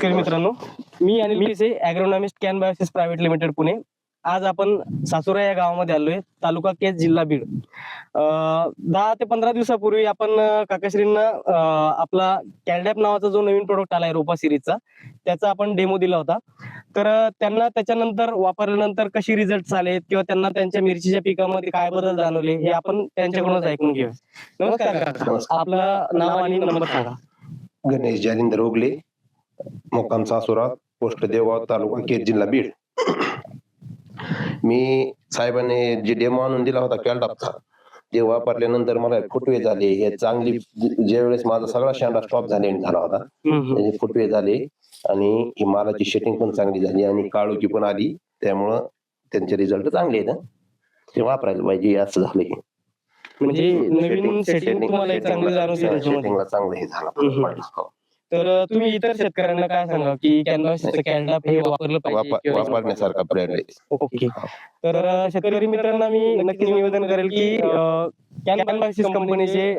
शेतकरी मित्रांनो मी आणि मी agronomist Kan Biosys private limited Pune. आज आपण सासुरा या गावामध्ये आलोय तालुका केस जिल्हा बीड. दहा ते पंधरा दिवसापूर्वी आपण काकाश्रींना आपला कॅल्डॅप नावाचा जो नवीन प्रोडक्ट आलाय रोपा सिरीजचा त्याचा आपण डेमो दिला होता. तर त्यांना त्याच्यानंतर वापरल्यानंतर कशी रिझल्ट आले किंवा त्यांना त्यांच्या मिरचीच्या पिकामध्ये काय बदल जाणवले हे आपण त्यांच्याकडूनच ऐकून घेऊया. नमस्कार आपलं नाव आणि नंबर सांगा. गणेश जालिंदर ओगले. मुक्काम सासुरा पोस्ट देवगाव तालुका केज जिल्हा बीड मी साहेबांनी जे डेमो आणून दिला होता कॅल्डॉपचा ते वापरल्यानंतर मला फुटवे झाले हे चांगली ज्या वेळेस माझा सगळा शेंडा स्टॉप झाले झाला होता फुटवे झाले आणि ही मालाची शेटिंग पण चांगली झाली आणि काळोखी पण आली त्यामुळं त्यांचे रिझल्ट चांगले आहेत. ते वापरायला पाहिजे असं झालं. म्हणजे नवीन सेटिंग चांगलं हे झालं. हो. तर तुम्ही इतर शेतकऱ्यांना काय सांगा की कॅनव्हास कॅन्डॅप हे वापरलं पाहिजे वापर- किंवा- वापरण्यासारखा ब्रँड आहे. ओके. तर अं, शेतकरी मित्रांना मी नक्की निवेदन करेल की कॅनव्हासिस कंपनीचे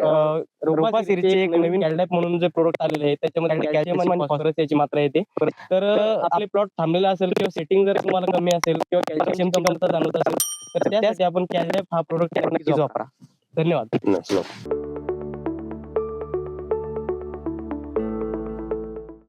रोपा सिरीजचे एक नवीन कॅल्डॅप म्हणून जे प्रोडक्ट आलेले आहे त्याच्यामध्ये कॅल्शियम आणि फॉस्फरस याची मात्रा येते. तर अं, आपले प्लॉट थांबलेला असेल किंवा सेटिंग जर तुम्हाला कमी असेल किंवा कॅल्शियमची कमतरता जाणवत असेल तर त्यासाठी आपण कॅल्डॅप हा प्रोडक्ट नक्कीच वापरा. धन्यवाद.